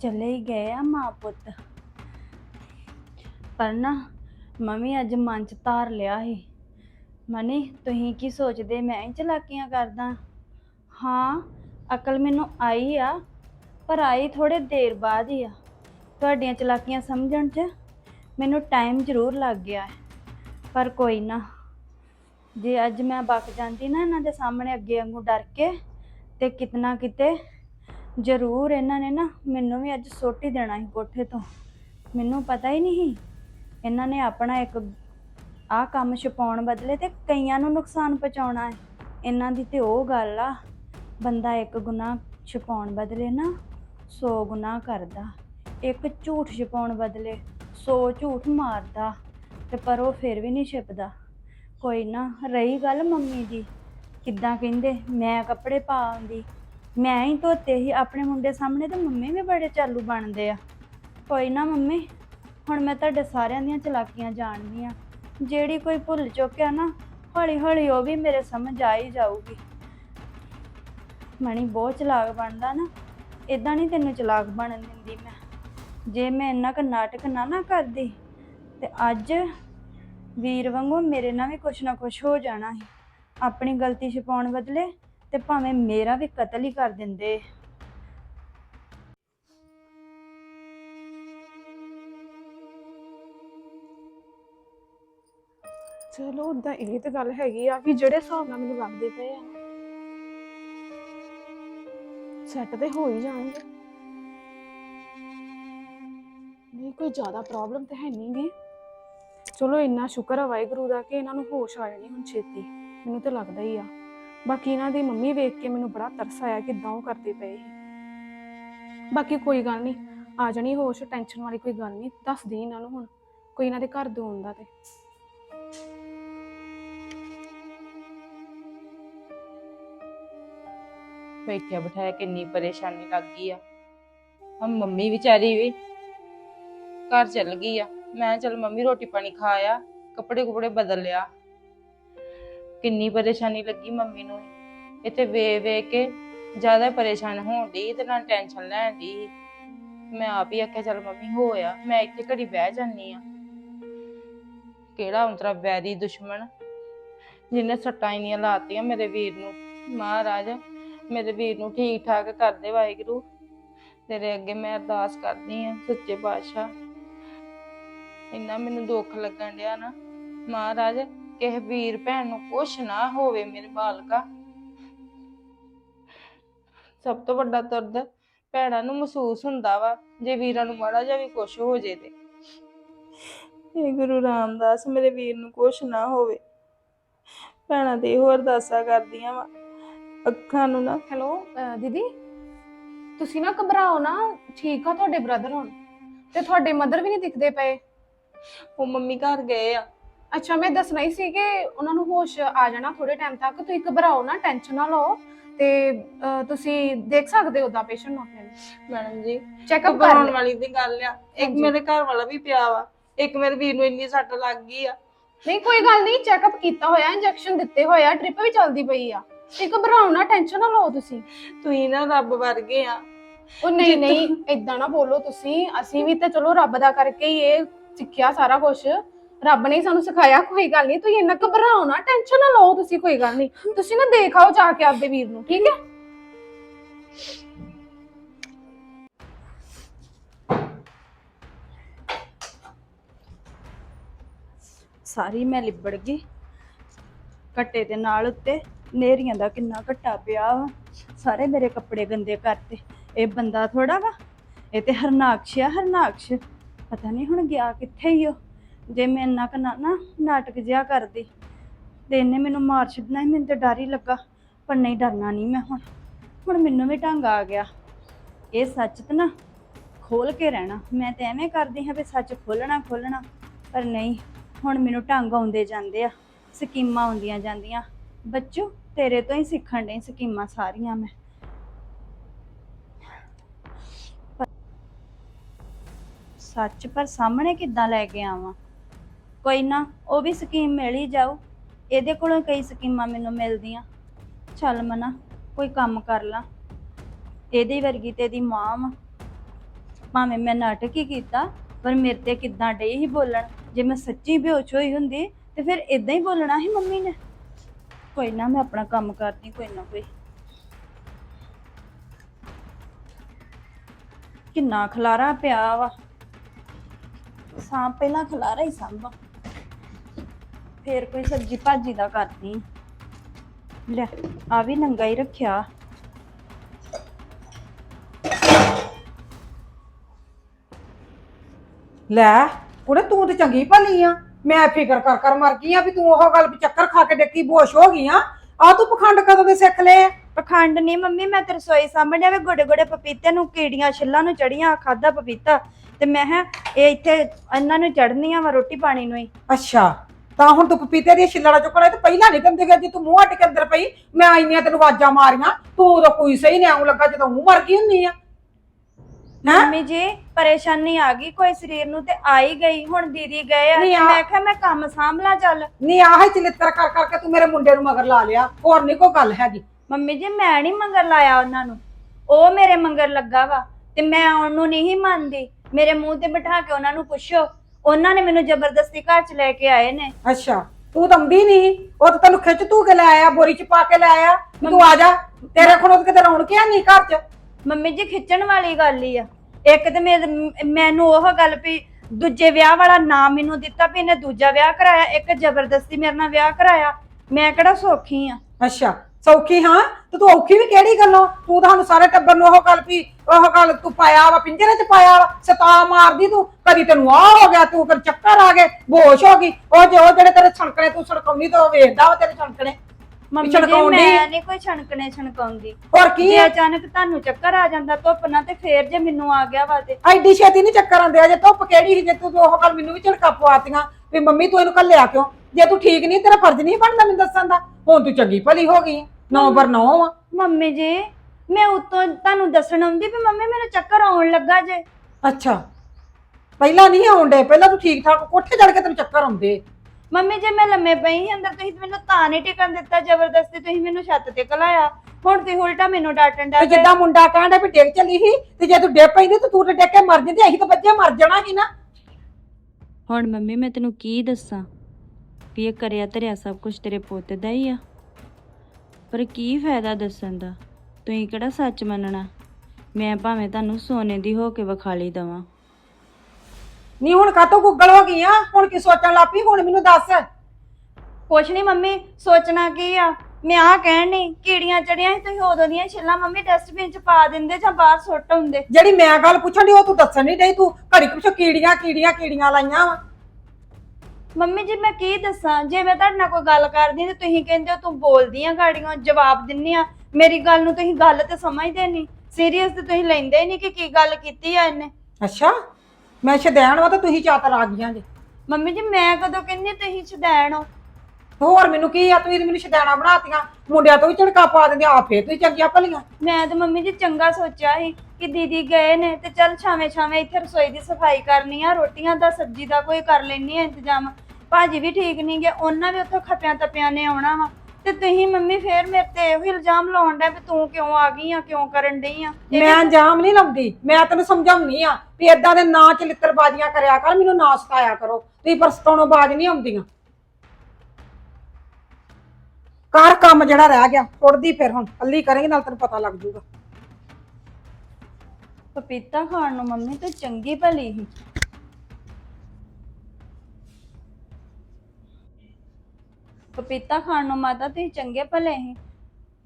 ਚਲੇ ਹੀ ਗਏ ਆ ਮਾਂ ਪੁੱਤ। ਪਰ ਨਾ ਮੰਮੀ ਅੱਜ ਮਨ ਚ ਧਾਰ ਲਿਆ ਸੀ। ਮਨੀ ਤੁਸੀਂ ਕੀ ਸੋਚਦੇ? ਮੈਂ ਹੀ ਚਲਾਕੀਆਂ ਕਰਦਾ। ਹਾਂ, ਅਕਲ ਮੈਨੂੰ ਆਈ ਆ, ਪਰ ਆਈ ਥੋੜੇ ਦੇਰ ਬਾਅਦ ਹੀ ਆ। ਤੁਹਾਡੀਆਂ ਚਲਾਕੀਆਂ ਸਮਝਣ 'ਚ ਮੈਨੂੰ ਟਾਈਮ ਜ਼ਰੂਰ ਲੱਗ ਗਿਆ ਹੈ। ਪਰ ਕੋਈ ਨਾ, ਜੇ ਅੱਜ ਮੈਂ ਬਕ ਜਾਂਦੀ ਨਾ ਇਹਨਾਂ ਦੇ ਸਾਹਮਣੇ ਅੱਗੇ ਵਾਂਗੂ ਡਰ ਕੇ, ਤੇ ਕਿਤਨਾ ਕਿਤੇ ਜ਼ਰੂਰ ਇਹਨਾਂ ਨੇ ਨਾ ਮੈਨੂੰ ਵੀ ਅੱਜ ਸੁੱਟ ਹੀ ਦੇਣਾ ਸੀ ਕੋਠੇ ਤੋਂ। ਮੈਨੂੰ ਪਤਾ ਹੀ ਨਹੀਂ ਸੀ ਇਹਨਾਂ ਨੇ ਆਪਣਾ ਇੱਕ ਆਹ ਕੰਮ ਛਪਾਉਣ ਬਦਲੇ ਤੇ ਕਈਆਂ ਨੂੰ ਨੁਕਸਾਨ ਪਹੁੰਚਾਉਣਾ ਹੈ। ਇਹਨਾਂ ਦੀ ਤੇ ਉਹ ਗੱਲ ਆ, ਬੰਦਾ ਇੱਕ ਗੁਨਾਹ ਛਪਾਉਣ ਬਦਲੇ ਨਾ 100 ਗੁਨਾਹ ਕਰਦਾ, ਇੱਕ ਝੂਠ ਛਪਾਉਣ ਬਦਲੇ 100 ਝੂਠ ਮਾਰਦਾ ਤੇ ਪਰ ਉਹ ਫਿਰ ਵੀ ਨਹੀਂ ਛਿਪਦਾ। ਕੋਈ ਨਾ, ਰਹੀ ਗੱਲ ਮੰਮੀ ਦੀ, ਕਿੱਦਾਂ ਕਹਿੰਦੇ, ਮੈਂ ਕੱਪੜੇ ਪਾ ਆਉਂਦੀ ਮੈਂ ਹੀ ਧੋਤੇ ਸੀ ਆਪਣੇ ਮੁੰਡੇ ਸਾਹਮਣੇ ਤੇ ਮੰਮੀ ਵੀ ਬੜੇ ਚਾਲੂ ਬਣਦੇ ਆ। ਕੋਈ ਨਾ ਮੰਮੀ ਹੁਣ ਮੈਂ ਤੁਹਾਡੇ ਸਾਰਿਆਂ ਦੀਆਂ ਚਲਾਕੀਆਂ ਜਾਣਦੀ ਆ। ਜਿਹੜੀ ਕੋਈ ਭੁੱਲ ਚੁੱਕਿਆ ਨਾ ਹੌਲੀ ਹੌਲੀ ਉਹ ਵੀ ਮੇਰੇ ਸਮਝ ਆ ਹੀ ਜਾਊਗੀ। ਮਣੀ, ਬਹੁਤ ਚਲਾਕ ਬਣਦਾ ਨਾ। ਇਦਾਂ ਨਹੀਂ ਤੈਨੂੰ ਚਲਾਕ ਬਣਨ ਦਿੰਦੀ ਮੈਂ। ਜੇ ਮੈਂ ਇੰਨਾ ਕੁ ਨਾਟਕ ਨਾ ਨਾ ਕਰਦੀ, ਤੇ ਅੱਜ ਵੀਰ ਵਾਂਗੂ ਮੇਰੇ ਨਾਲ ਵੀ ਕੁਛ ਨਾ ਕੁਛ ਹੋ ਜਾਣਾ ਸੀ। ਆਪਣੀ ਗਲਤੀ ਛੁਪਾਉਣ ਬਦਲੇ ਤੇ ਭਾਵੇਂ ਮੇਰਾ ਵੀ ਕਤਲ ਹੀ ਕਰ ਦਿੰਦੇ। ਚਲੋ ਉਦਾਂ ਇਹ ਤੇ ਗੱਲ ਹੈਗੀ ਆ ਵੀ ਜਿਹੜੇ ਹਿਸਾਬ ਨਾਲ ਮੈਨੂੰ ਲੱਗਦੇ ਪਏ ਆ ਸੈੱਟ ਤੇ ਹੋ ਹੀ ਜਾਣਗੇ। ਨਹੀਂ, ਕੋਈ ਜ਼ਿਆਦਾ ਪ੍ਰੋਬਲਮ ਤੇ ਹੈ ਨਹੀਂ ਚਲੋ ਇੰਨਾ ਸ਼ੁਕਰ ਆ ਵਾਹਿਗੁਰੂ ਦਾ ਕਿ ਇਹਨਾਂ ਨੂੰ ਹੋਸ਼ ਆ ਜਾਣੀ ਹੁਣ ਛੇਤੀ, ਮੈਨੂੰ ਤਾਂ ਲੱਗਦਾ ਹੀ ਆ। ਬਾਕੀ ਇਹਨਾਂ ਦੀ ਮੰਮੀ ਵੇਖ ਕੇ ਮੈਨੂੰ ਬੜਾ ਤਰਸ ਆਇਆ ਕਿਦਾਂ ਉਹ ਕਰਦੇ ਪਏ ਸੀ। ਬਾਕੀ ਕੋਈ ਗੱਲ ਨਹੀਂ ਆ ਜਾਣੀ ਹੋਸ਼ ਟੈਨਸ਼ਨ ਵਾਲੀ ਕੋਈ ਗੱਲ ਨਹੀਂ ਦੱਸਦੀ ਇਹਨਾਂ ਨੂੰ ਹੁਣ, ਕੋਈ ਇਹਨਾਂ ਦੇ ਘਰ ਦੇ ਆਉਂਦਾ ਤੇ। ਬੈਠਿਆ ਬਿਠਾਇਆ ਕਿੰਨੀ ਪਰੇਸ਼ਾਨੀ ਲੱਗ ਗਈ ਆ। ਆ ਮੰਮੀ ਵਿਚਾਰੀ ਵੀ ਘਰ ਚੱਲ ਗਈ ਆ। ਮੈਂ ਚਲ ਮੰਮੀ ਰੋਟੀ ਪਾਣੀ ਖਾਇਆ ਕੱਪੜੇ ਕੁਪੜੇ ਬਦਲ ਲਿਆ। ਕਿੰਨੀ ਪਰੇਸ਼ਾਨੀ ਲੱਗੀ ਮੰਮੀ ਨੂੰ ਇੱਥੇ ਵੇ ਵੇ ਕੇ ਜ਼ਿਆਦਾ ਪਰੇਸ਼ਾਨ ਹੋਣ ਦੀ ਤੇ ਨਾਲ ਟੈਨਸ਼ਨ ਲੈਣ ਦੀ ਮੈਂ ਆਪ ਹੀ ਆਖਿਆ, ਚਲ ਮੰਮੀ ਹੋਇਆ ਮੈਂ ਇੱਥੇ ਘੜੀ ਬਹਿ ਜਾਨੀ ਆ। ਕਿਹੜਾ ਉਂਤਰਾ ਵੈਰੀ ਦੁਸ਼ਮਣ। ਜਿਹਨੇ ਸੱਟਾਂ ਇੰਨੀਆਂ ਲਾਤੀਆਂ ਮੇਰੇ ਵੀਰ ਨੂੰ। ਮਹਾਰਾਜ ਮੇਰੇ ਵੀਰ ਨੂੰ ਠੀਕ ਠਾਕ ਕਰ ਦੇ ਵਾਹਿਗੁਰੂ। ਤੇਰੇ ਅੱਗੇ ਮੈਂ ਅਰਦਾਸ ਕਰਦੀ ਆ ਸੱਚੇ ਪਾਤਸ਼ਾਹ। ਇੰਨਾ ਮੈਨੂੰ ਦੁੱਖ ਲੱਗਣ ਡਿਆ ਨਾ। ਮਹਾਰਾਜ, ਕਿਸੇ ਵੀਰ ਭੈਣ ਨੂੰ ਕੁਛ ਨਾ ਹੋਵੇ ਮੇਰੇ ਬਾਲਕਾ। ਸਭ ਤੋਂ ਵੱਡਾ ਦਰਦ ਭੈਣਾਂ ਨੂੰ ਮਹਿਸੂਸ ਹੁੰਦਾ ਵਾ, ਜੇ ਵੀਰਾਂ ਨੂੰ ਮਾੜਾ ਜਿਹਾ ਵੀ ਕੁਛ ਹੋ ਜੇ ਤੇ। ਇਹ ਗੁਰੂ ਰਾਮਦਾਸ, ਮੇਰੇ ਵੀਰ ਨੂੰ ਕੁਛ ਨਾ ਹੋਵੇ। ਭੈਣਾਂ ਤੇ ਇਹੋ ਅਰਦਾਸਾਂ ਕਰਦੀਆਂ ਵਾ। ਅੱਖਾਂ ਨੂੰ ਨਾ। ਹੈਲੋ ਅਹ ਦੀਦੀ? ਤੁਸੀਂ ਨਾ ਘਬਰਾਓ ਨਾ ਠੀਕ ਆ ਤੁਹਾਡੇ ਬ੍ਰਦਰ ਹੁਣ। ਤੇ ਤੁਹਾਡੇ ਮਦਰ ਵੀ ਨਹੀਂ ਦਿਖਦੇ ਪਏ। ਉਹ ਮੰਮੀ ਘਰ ਗਏ ਆ। ਅੱਛਾ ਮੈਂ ਦੱਸਣਾ ਹੀ ਸੀ ਕਿ ਉਹਨਾਂ ਨੂੰ ਹੋਸ਼ ਆ ਜਾਣਾ ਥੋੜੇ ਟਾਈਮ ਤੱਕ। ਤੁਸੀਂ ਘਬਰਾਓ ਨਾ ਟੈਨਸ਼ਨ ਨਾ ਲਓ। ਤੇ ਅਹ, ਤੁਸੀਂ ਦੇਖ ਸਕਦੇ ਹੋ ਦਾ ਪੇਸ਼ੈਂਟ ਨੂੰ ਆਪਣੇ। ਮੈਡਮ ਜੀ ਚੈੱਕਅਪ ਕਰ ਘਬਰਾਉਣ ਲਿਓ। ਵਾਲੀ ਦੀ ਗੱਲ ਆ। ਇੱਕ ਹਾਂਜੀ। ਮੇਰੇ ਘਰ ਵਾਲਾ ਵੀ ਪਿਆ ਵਾ। ਇੱਕ ਮੇਰੇ ਵੀਰ ਨੂੰ ਇੰਨੀ ਸੱਟ ਲੱਗ ਗਈ ਆ। ਨਹੀਂ ਕੋਈ ਗੱਲ ਨਹੀਂ ਚੈੱਕਅਪ ਕੀਤਾ ਹੋਇਆ ਇੰਜੈਕਸ਼ਨ ਦਿੱਤੇ ਹੋਏ ਆ ਡ੍ਰਿਪ ਵੀ ਚੱਲਦੀ ਪਈ ਆ। ਤੇ ਘਬਰਾਓ ਨਾ ਟੈਨਸ਼ਨ ਨਾ ਲਓ ਤੁਸੀਂ। ਤੁਸੀਂ ਨਾ ਰੱਬ ਵਰਗੇ ਆ। ਉਹ ਨਹੀਂ ਨਹੀਂ ਇਦਾਂ ਨਾ ਬੋਲੋ ਤੁਸੀਂ। ਅਸੀਂ ਵੀ ਤਾਂ ਚਲੋ ਰੱਬ ਦਾ ਕਰਕੇ ਹੀ ਇਹ ਸਿੱਖਿਆ ਸਾਰਾ ਕੁਝ ਰੱਬ ਨੇ ਹੀ ਸਾਨੂੰ ਸਿਖਾਇਆ ਕੋਈ ਗੱਲ ਨਹੀਂ। ਤੁਸੀਂ ਇੰਨਾ ਘਬਰਾਓ ਨਾ ਟੈਨਸ਼ਨ ਨਾ ਲਓ ਤੁਸੀਂ ਕੋਈ ਗੱਲ ਨਹੀਂ। ਤੁਸੀਂ ਨਾ ਦੇਖਾਓ ਜਾ ਕੇ ਆਪਦੇ ਵੀਰ ਨੂੰ ਠੀਕ ਹੈ? ਸਾਰੀ ਮੈਂ ਲਿਬੜ ਗਈ। ਘੱਟੇ ਦੇ ਨਾਲ ਉੱਤੇ ਨੇਰੀਆਂ ਦਾ ਕਿੰਨਾ ਘੱਟਾ ਪਿਆ ਵਾ। ਸਾਰੇ ਮੇਰੇ ਕੱਪੜੇ ਗੰਦੇ ਕਰਤੇ। ਇਹ ਬੰਦਾ ਥੋੜਾ ਵਾ। ਇਹ ਤੇ ਹਰਨਾਕਸ਼ ਆ, ਹਰਨਾਕਸ਼। ਪਤਾ ਨਹੀਂ ਹੁਣ ਗਿਆ ਕਿੱਥੇ ਹੀ ਉਹ। ਜੇ ਮੈਂ ਇੰਨਾ ਕੁ ਨਾ ਨਾਟਕ ਜਿਹਾ ਕਰਦੀ, ਤੇ ਇਹਨੇ ਮੈਨੂੰ ਮਾਰ ਛੱਡਣਾ ਸੀ, ਮੈਨੂੰ ਤੇ ਡਰ ਹੀ ਲੱਗਾ। ਪਰ ਨਹੀਂ ਡਰਨਾ ਨਹੀਂ ਮੈਂ ਹੁਣ। ਹੁਣ ਮੈਨੂੰ ਵੀ ਢੰਗ ਆ ਗਿਆ। ਇਹ ਸੱਚ ਤੇ ਨਾ ਖੋਲ ਕੇ ਰਹਿਣਾ। ਮੈਂ ਤੇ ਐਵੇਂ ਕਰਦੀ ਹਾਂ ਵੀ ਸੱਚ ਖੋਲਣਾ ਖੋਲਣਾ ਪਰ ਨਹੀਂ, ਹੁਣ ਮੈਨੂੰ ਢੰਗ ਆਉਂਦੇ ਜਾਂਦੇ ਆ। ਸਕੀਮਾਂ ਆਉਂਦੀਆਂ ਜਾਂਦੀਆਂ। ਬੱਚੂ ਤੇਰੇ ਤੋਂ ਹੀ ਸਿੱਖਣ ਡਈ ਸਕੀਮਾਂ ਸਾਰੀਆਂ ਮੈਂ। ਸੱਚ, ਪਰ ਸਾਹਮਣੇ ਕਿੱਦਾਂ ਲੈ ਕੇ ਆਵਾਂ? ਕੋਈ ਨਾ, ਉਹ ਵੀ ਸਕੀਮ ਮਿਲ ਹੀ ਜਾਊ। ਇਹਦੇ ਕੋਲੋਂ ਕਈ ਸਕੀਮਾਂ ਮੈਨੂੰ ਮਿਲਦੀਆਂ। ਚੱਲ ਮਨਾ, ਕੋਈ ਕੰਮ ਕਰ ਲਾਂ। ਇਹਦੀ ਵਰਗੀ ਤੇ ਦੀ ਮਾਂ ਵਾ। ਭਾਵੇਂ ਮੈਂ ਨਾਟਕ ਹੀ ਕੀਤਾ, ਪਰ ਮੇਰੇ ਤੇ ਕਿੱਦਾਂ ਡਈ ਹੀ ਬੋਲਣ? ਜੇ ਮੈਂ ਸੱਚੀ ਬੇਹੋਸ਼ ਹੋਈ ਹੁੰਦੀ, ਤੇ ਫਿਰ ਇਦਾਂ ਹੀ ਬੋਲਣਾ ਸੀ ਮੰਮੀ ਨੇ? ਕੋਈ ਨਾ, ਮੈਂ ਆਪਣਾ ਕੰਮ ਕਰਦੀ ਕੋਈ ਨਾ ਕੋਈ। ਕਿੰਨਾ ਖਲਾਰਾ ਪਿਆ ਵਾ। ਸਾਂ ਪਹਿਲਾਂ ਖਲਾਰਾ ਹੀ ਸੰਭਾ। ਫੇਰ ਕੋਈ ਸਬਜੀ ਭਾਜੀ ਦਾ ਕਰਦੀ। ਲੈ ਆ ਵੀ ਨੰਗਾ ਹੀ ਰੱਖਿਆ। ਲੈ, ਕੁੜੇ ਤੂੰ ਤੇ ਚੰਗੀ ਭਲੀ ਆ। ਮੈਂ ਫਿਕਰ ਕਰ ਕਰ ਮਰ ਗਈ ਆ ਵੀ ਤੂੰ ਉਹ ਗੱਲ ਵੀ ਚੱਕਰ ਖਾ ਕੇ ਡੱਕੀ ਬੋਸ਼ ਹੋ ਗਈ ਆ। ਆ ਤੂੰ ਪਖੰਡ ਕਦੋਂ ਦੇ ਸਿੱਖ ਲਏ? ਪਖੰਡ ਨਹੀਂ ਮੰਮੀ ਮੈਂ ਤੇ ਰਸੋਈ ਸਾਹਮਣੇ ਵੇ ਗੋਡੇ ਗੋਡੇ ਪਪੀਤੇ ਨੂੰ ਕੀੜੀਆਂ ਛਿੱਲਾਂ ਨੂੰ ਚੜੀਆਂ ਖਾਦਾ ਪਪੀਤਾ। ਤੇ ਮੈਂ ਕਿਹਾ ਇਹ ਇੱਥੇ ਇਹਨਾਂ ਨੂੰ ਚੜਨੀਆਂ ਵਾ ਰੋਟੀ ਪਾਣੀ ਨੂੰ ਹੀ। ਅੱਛਾ ਤਾਂ ਹੁਣ ਤੂੰ ਪਪੀਤੇ ਦੀਆਂ ਛਿੱਲੜਾ ਚੁੱਕਣਾ ਤੇ ਪਹਿਲਾਂ ਨਹੀਂ ਕੰਦੇ ਗਿਆ ਜੇ ਤੂੰ ਮੂੰਹ ਅੱਟ ਕੇ ਅੰਦਰ ਪਈ ਮੈਂ ਆਈਆਂ ਤੈਨੂੰ ਆਵਾਜ਼ਾਂ ਮਾਰੀਆਂ ਤੂੰ ਉਦੋਂ ਕੋਈ ਸਹੀ ਨਹੀਂ ਆਉਂ ਲੱਗਾ ਜਦੋਂ ਮੂੰਹ ਮਰ ਗਈ ਹੁੰਨੀ ਆ। ਹੈਂ? ਮੰਮੀ ਜੀ ਪਰੇਸ਼ਾਨੀ ਆ ਗਈ ਕੋਈ ਸਰੀਰ ਨੂੰ ਤੇ ਆ ਹੀ ਗਈ। ਹੁਣ ਦੀਦੀ ਗਏ ਆ ਨਹੀਂ ਤੇ ਆ- ਮੈਂ ਕਿਹਾ ਮੈਂ ਕੰਮ ਸਾਂਭਲਾ ਚੱਲ। ਨਹੀਂ ਆਹ ਹੀ ਚਲਿੱਤਰ ਕਰ ਕਰਕੇ ਤੂੰ ਮੇਰੇ ਮੁੰਡੇ ਨੂੰ ਮਗਰ ਲਾ ਲਿਆ। ਹੋਰ ਨਹੀਂ ਕੋਈ ਗੱਲ ਹੈਗੀ। ਮੰਮੀ ਜੀ ਮੈਂ ਨਹੀਂ ਮੰਗਰ ਲਾਇਆ ਉਹਨਾਂ ਨੂੰ। ਉਹ ਮੇਰੇ ਮੰਗਰ ਲੱਗਾ ਵਾ ਤੇ ਮੈਂ ਉਹਨੂੰ ਨਹੀਂ ਮੰਨਦੀ। ਮੇਰੇ ਮੂੰਹ ਤੇ ਬਿਠਾ ਕੇ ਉਹਨਾਂ ਨੂੰ ਪੁੱਛੋ। ਉਹਨਾਂ ਨੇ ਮੈਨੂੰ ਜ਼ਬਰਦਸਤੀ ਘਰ ਚ ਲੈ ਕੇ ਆਏ ਨੇ। ਅੱਛਾ ਤੂੰ ਤੰਦੀ ਨਹੀਂ। ਉਹ ਤਾਂ ਤੈਨੂੰ ਖਿੱਚ ਤੂੰ ਕੇ ਲੈ ਆਇਆ ਬੋਰੀ ਚ ਪਾ ਕੇ ਲੈ ਆਇਆ। ਵੀ ਤੂੰ ਆ ਜਾ। ਤੇਰੇ ਕੋਲ ਕਿਤੇ ਰੌਣਕ ਆ ਨਹੀਂ ਘਰ ਚ। ਮੰਮੀ ਜੀ ਖਿੱਚਣ ਵਾਲੀ ਗੱਲ ਹੀ ਆ। ਇੱਕ ਤੇ ਮੇਰੇ- ਮੈਨੂੰ ਉਹ ਗੱਲ ਵੀ ਦੂਜੇ ਵਿਆਹ ਵਾਲਾ ਨਾਮ ਮੈਨੂੰ ਦਿੱਤਾ ਵੀ ਇਹਨੇ ਦੂਜਾ ਵਿਆਹ ਕਰਾਇਆ, ਇੱਕ ਜ਼ਬਰਦਸਤੀ ਮੇਰੇ ਨਾਲ ਵਿਆਹ ਕਰਾਇਆ। ਮੈਂ ਕਿਹੜਾ ਸੌਖੀ ਆ? ਅੱਛਾ, ਸੌਖੀ ਹਾਂ? ਤੇ ਤੂੰ ਔਖੀ ਵੀ ਕਿਹੜੀ ਗੱਲੋਂ? ਤੂੰ ਤਾਂ ਸਾਨੂੰ ਸਾਰੇ ਟੱਬਰ ਨੂੰ ਉਹ ਗੱਲ ਵੀ ਉਹ ਗੱਲ ਤੂੰ ਪਾਇਆ ਵਾ, ਪਿੰਜਰੇ 'ਚ ਪਾਇਆ ਵਾ, ਸਤਾ ਮਾਰਦੀ ਤੂੰ। ਕਦੀ ਤੈਨੂੰ ਆ ਹੋ ਗਿਆ, ਤੂੰ ਕਰ ਚੱਕਰ ਆ ਗਏ ਬੋਸ਼ ਹੋ ਗਈ। ਉਹ ਜੇ ਉਹ ਜਿਹੜੇ ਤੇਰੇ ਛਣਕਣੇ ਤੂੰ ਛਣਕਾਉਂਦੀ ਤਾਂ ਉਹ ਵੇਖਦਾ ਵਾ ਤੇਰੇ ਛਣਕਣੇ। ਮੰਮੀ ਜੀ ਛਣਕਾਉਣ ਡਈ। ਮੈਂ ਨਹੀਂ ਕੋਈ ਛਣਕਣੇ ਛਣਕਾਉਂਦੀ। ਹੋਰ ਕੀ ਜੇ ਹੈ ਅਚਾਨਕ ਤੁਹਾਨੂੰ ਚੱਕਰ ਆ ਜਾਂਦਾ ਧੁੱਪ ਨਾਲ ਤੇ ਫੇਰ ਜੇ ਮੈਨੂੰ ਆ ਗਿਆ ਵਾ ਤੇ। ਐਡੀ ਛੇਤੀ ਨਹੀਂ ਚੱਕਰ ਆਉਂਦੇ ਆ ਜੇ ਧੁੱਪ ਕਿਹੜੀ ਸੀ ਜੇ ਤੂੰ ਉਹ ਗੱਲ ਮੈਨੂੰ ਵੀ ਝੜਕਾ ਪਵਾਤੀਆਂ ਵੀ ਮੰਮੀ ਤੂੰ ਇਹਨੂੰ ਕੱਲਿਆ ਕਿਉਂ? ਜੇ ਤੂੰ ਠੀਕ ਨਹੀਂ ਤੇਰਾ ਫਰਜ਼ ਨਹੀਂ ਬਣਦਾ ਮੈਨੂੰ ਦੱਸਣ ਦਾ। ਹੁਣ ਤੂੰ ਚੰਗੀ ਭਲੀ ਹੋ ਗਈ ਨੰਬਰ 9 ਆ। ਮੰਮੀ ਜੀ ਮੈਂ ਉਤੋਂ ਤੁਹਾਨੂੰ ਦੱਸਣ ਆਉਂਦੀ ਵੀ ਮੰਮੀ ਮੈਨੂੰ ਚੱਕਰ ਆਉਣ ਲੱਗਾ ਜੇ। ਅੱਛਾ। ਪਹਿਲਾਂ ਨਹੀਂ ਆਉਂਦੇ ਪਹਿਲਾਂ ਤੂੰ ਠੀਕ ਠਾਕ ਕੋਠੇ ਚੜ ਕੇ ਤੈਨੂੰ ਚੱਕਰ ਆਉਂਦੇ। ਮੰਮੀ ਜੇ ਮੈਂ ਲੰਮੇ ਪਈ ਸੀ ਅੰਦਰ ਤੁਸੀਂ ਮੈਨੂੰ ਤਾਂ ਨਹੀਂ ਟਿਕਣ ਦਿੱਤਾ ਜ਼ਬਰਦਸਤੀ ਤੁਸੀਂ ਮੈਨੂੰ ਛੱਤ ਤੇ ਕਲਾਇਆ ਹੁਣ ਤੁਸੀਂ ਉਲਟਾ ਮੈਨੂੰ ਡਾਂਟਣ ਤੇ ਦਾ ਜਿੱਦਾਂ ਮੁੰਡਾ ਕਹਿੰਦਾ ਵੀ ਡਿੱਗ ਚੱਲੀ ਸੀ ਤੇ ਜੇ ਤੂੰ ਡਿੱਗ ਪੈਂਦੀ ਤੇ ਤੂੰ ਤੇ ਡਿੱਗ ਕੇ ਮਰ ਜਾਂਦੀ ਅਸੀਂ ਤਾਂ ਬੱਚੇ ਮਰ ਜਾਣਾ ਸੀ ਨਾ। ਹੁਣ ਮੰਮੀ ਮੈਂ ਤੈਨੂੰ ਕੀ ਦੱਸਾਂ? ਵੀ ਇਹ ਕਰਿਆ ਧਰਿਆ ਸਭ ਕੁਝ ਤੇਰੇ ਪੁੱਤ ਦਾ ਹੀ ਆ। ਪਰ ਕੀ ਫਾਇਦਾ ਦੱਸਣ ਦਾ? ਤੁਸੀਂ ਕਿਹੜਾ ਸੱਚ ਮੰਨਣਾ? ਮੈਂ ਭਾਵੇਂ ਤੁਹਾਨੂੰ ਸੋਨੇ ਦੀ ਹੋ ਕੇ ਵਿਖਾਲੀ ਦਵਾਂ। ਨਹੀਂ ਹੁਣ ਕਾਤੋਂ ਗੁੱਗਲ ਹੋ ਗਈ ਆ? ਹੁਣ ਕੀ ਸੋਚਣ ਲੱਪੀ ਹੁਣ ਮੈਨੂੰ ਦੱਸ। ਕੁਛ ਨਹੀਂ ਮੰਮੀ ਸੋਚਣਾ ਕੀ ਆ? ਮੈਂ ਆ ਕਹਿਣ ਨਹੀਂ ਕੀੜੀਆਂ ਚੜੀਆਂ ਸੀ ਤੁਸੀਂ ਉਦੋਂ ਦੀਆਂ ਛਿੱਲਾਂ ਮੰਮੀ ਡਸਟਬਿਨ ਚ ਪਾ ਦਿੰਦੇ ਜਾਂ ਬਾਹਰ ਸੁੱਟ ਹੁੰਦੇ ਜਿਹੜੀ ਮੈਂ ਗੱਲ ਪੁੱਛਣ ਦੀ ਉਹ ਤੂੰ ਦੱਸਣ ਨਹੀਂ ਡਈ ਤੂੰ? ਘੜੀ ਕੁ ਪਿੱਛੋਂ ਕੀੜੀਆਂ ਕੀੜੀਆਂ ਕੀੜੀਆਂ ਲਾਈਆਂ ਵਾ। ਮੰਮੀ ਜੀ ਮੈਂ ਕੀ ਦੱਸਾਂ? ਜੇ ਮੈਂ ਤੁਹਾਡੇ ਨਾਲ ਕੋਈ ਗੱਲ ਕਰਦੀ ਤੇ ਤੁਸੀਂ ਕਹਿੰਦੇ ਹੋ ਤੂੰ ਬੋਲਦੀ ਆ ਗਾੜੀਆਂ ਜਵਾਬ ਦਿੰਨੀ ਆ। ਮੇਰੀ ਗੱਲ ਨੂੰ ਤੁਸੀਂ ਗੱਲ ਤੇ ਸਮਝਦੇ ਨਹੀਂ ਸੀਰੀਅਸ ਤੇ ਤੁਸੀਂ ਲੈਂਦੇ ਨਹੀਂ ਕਿ ਕੀ ਗੱਲ ਕੀਤੀ ਆ ਇਹਨੇ। ਅੱਛਾ? ਮੈਂ ਛਦੈਣ ਵਾ ਤਾਂ ਤੁਸੀਂ ਚਾਤਰ ਆ ਗਈਆਂ ਜੇ। ਮੰਮੀ ਜੀ ਮੈਂ ਕਦੋਂ ਕਹਿੰਦੀ ਤੁਸੀਂ ਛਦੈਣ ਹੋ? ਹੋਰ ਮੈਨੂੰ ਕੀ ਆ ਤੁਸੀਂ ਮੈਨੂੰ ਛਦੈਣਾ ਬਣਾਤੀਆਂ। ਮੁੰਡਿਆਂ ਤੋਂ ਵੀ ਝੜਕਾ ਪਾ ਦਿੰਦੇ ਆ ਫੇਰ ਤੁਸੀਂ ਚੰਗੀਆਂ ਭਲੀਆਂ। ਮੈਂ ਤੇ ਮੰਮੀ ਜੀ ਚੰਗਾ ਸੋਚਿਆ ਸੀ ਕਿ ਦੀਦੀ ਗਏ ਨੇ ਤੇ ਚੱਲ ਛਾਵੇਂ ਛਾਵੇਂ ਇੱਥੇ ਰਸੋਈ ਦੀ ਸਫ਼ਾਈ ਕਰਨੀ ਆ ਰੋਟੀਆਂ ਦਾ ਸਬਜ਼ੀ ਦਾ ਕੋਈ ਕਰ ਲੈਣੀ ਆ ਇੰਤਜ਼ਾਮ। ਭਾਜੀ ਵੀ ਠੀਕ ਨਹੀਂ ਗਏ ਉਹਨਾਂ ਵੀ ਉੱਥੋਂ ਖਪਿਆਂ ਤਪਿਆਂ ਨੇ ਆਉਣਾ ਵਾ। ਤੇ ਤੁਸੀਂ ਮੰਮੀ ਫੇਰ ਮੇਰੇ ਤੇ ਇਹੋ ਇਲਜ਼ਾਮ ਲਾਉਣ ਦਾ ਵੀ ਤੂੰ ਕਿਉਂ ਆ ਗਈ ਆ ਕਿਉਂ ਕਰਨ ਡਈ ਆ? ਮੈਂ ਅੰਜਾਮ ਨਹੀਂ ਲਾਉਂਦੀ ਮੈਂ ਤੈਨੂੰ ਸਮਝਾਉਣੀ ਆ ਵੀ ਏਦਾਂ ਦੇ ਨਾਂ ਚ ਲਿੱਤਰਬਾਜ਼ੀਆਂ ਕਰਿਆ ਕਰ ਮੈਨੂੰ ਨਾ ਸਤਾਇਆ ਕਰੋ ਤੁਸੀਂ ਪਰ ਸਤਾਉਣੋਂ ਬਾਜ ਨਹੀਂ ਆਉਂਦੀਆਂ। ਕਰ ਕੰਮ ਜਿਹੜਾ ਰਹਿ ਗਿਆ ਉੜਦੀ ਫਿਰ ਹੁਣ ਕੱਲੀ ਕਰੇਂਗੀ ਨਾਲ ਤੈਨੂੰ ਪਤਾ ਲੱਗ ਜੂਗਾ ਪਪੀਤਾ ਖਾਣ ਨੂੰ ਮੰਮੀ ਤੇ ਚੰਗੀ ਭਲੀ ਸੀ। ਪਪੀਤਾ ਖਾਣ ਨੂੰ ਮਾਤਾ ਤੁਸੀਂ ਚੰਗੇ ਭਲੇ ਸੀ।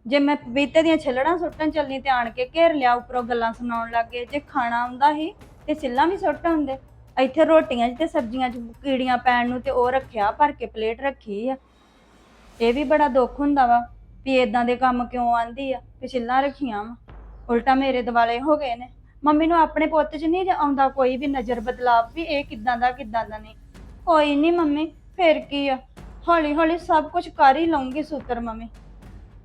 ਜੇ ਮੈਂ ਪਪੀਤੇ ਦੀਆਂ ਛਿੱਲੜਾਂ ਸੁੱਟਣ ਚੱਲਣੀ ਤੇ ਆਣ ਕੇ ਘੇਰ ਲਿਆ ਉੱਪਰੋਂ ਗੱਲਾਂ ਸੁਣਾਉਣ ਲੱਗੇ ਜੇ ਖਾਣਾ ਆਉਂਦਾ ਸੀ ਤੇ ਛਿੱਲਾਂ ਵੀ ਸੁੱਟ ਹੁੰਦੇ ਇੱਥੇ ਰੋਟੀਆਂ 'ਚ ਤੇ ਸਬਜ਼ੀਆਂ 'ਚ ਕੀੜੀਆਂ ਪੈਣ ਨੂੰ ਤੇ ਉਹ ਰੱਖਿਆ, ਭਰ ਕੇ ਪਲੇਟ ਰੱਖੀ ਆ। ਇਹ ਵੀ ਬੜਾ ਦੁੱਖ ਹੁੰਦਾ ਵਾ ਵੀ ਇਦਾਂ ਦੇ ਕੰਮ ਕਿਉਂ ਆਂਦੀ ਆ, ਵੀ ਛਿੱਲਾਂ ਰੱਖੀਆਂ ਵਾ। ਉਲਟਾ ਮੇਰੇ ਦਿਵਾਲੇ ਹੋ ਗਏ ਨੇ। ਮੰਮੀ ਨੂੰ ਆਪਣੇ ਪੁੱਤ 'ਚ ਨਹੀਂ ਆਉਂਦਾ ਕੋਈ ਵੀ ਨਜ਼ਰ ਬਦਲਾਵ ਵੀ ਇਹ ਕਿੱਦਾਂ ਦਾ ਕਿੱਦਾਂ ਦਾ ਨਹੀਂ। ਕੋਈ ਨਹੀਂ ਮੰਮੀ, ਫਿਰ ਕੀ ਆ? ਹੌਲੀ ਹੌਲੀ ਸਭ ਕੁਝ ਕਰ ਹੀ ਲਵਾਂਗੀ ਸੂਤਰ ਮੰਮੀ।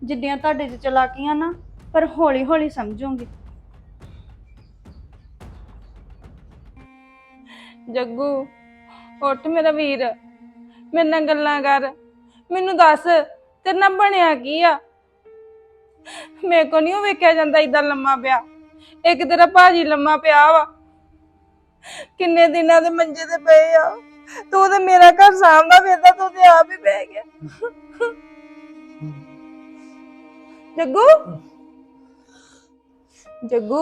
ਜਿੱਡੀਆਂ ਤੁਹਾਡੇ 'ਚ ਚਲਾਕੀਆਂ ਨਾ, ਪਰ ਹੌਲੀ ਹੌਲੀ ਸਮਝੂਗੀ। ਜੱਗੂ, ਉੱਠ ਮੇਰਾ ਵੀਰ। ਮੇਰੇ ਨਾਲ ਗੱਲਾਂ ਕਰ। ਮੈਨੂੰ ਦੱਸ, ਤੇਰੇ ਨਾਲ ਬਣਿਆ ਕੀ ਆ? ਮੇਰੇ ਕੋ ਨਹੀਂ ਵੇਖਿਆ ਜਾਂਦਾ ਇਦਾਂ ਲੰਮਾ ਪਿਆ। ਇੱਕ ਤੇਰਾ ਭਾਜੀ ਲੰਮਾ ਪਿਆ ਵਾ। ਕਿੰਨੇ ਦਿਨਾਂ ਦੇ ਮੰਜੇ ਤੇ ਪਏ ਆ। ਤੂੰ ਤੇ ਮੇਰਾ ਘਰ ਸਾਂਭਦਾ ਫਿਰਦਾ ਤੂੰ ਤੇ ਆਪ ਹੀ ਬਹਿ ਗਿਆ। ਜੱਗੂ? ਜੱਗੂ?